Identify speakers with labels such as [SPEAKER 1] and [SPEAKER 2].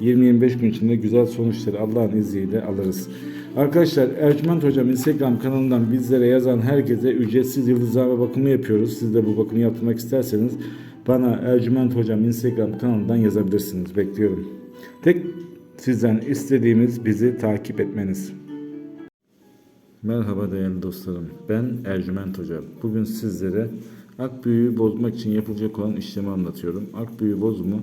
[SPEAKER 1] 20-25 gün içinde güzel sonuçları Allah'ın izniyle alırız. Arkadaşlar Ercüment Hocam Instagram kanalından bizlere yazan herkese ücretsiz yıldızlama bakımı yapıyoruz. Siz de bu bakımı yaptırmak isterseniz bana Ercüment Hocam Instagram kanalından yazabilirsiniz. Bekliyorum. Tek sizden istediğimiz bizi takip etmeniz. Merhaba değerli dostlarım. Ben Ercüment Hoca. Bugün sizlere ak büyüğü bozmak için yapılacak olan işlemi anlatıyorum. Ak büyüğü bozumu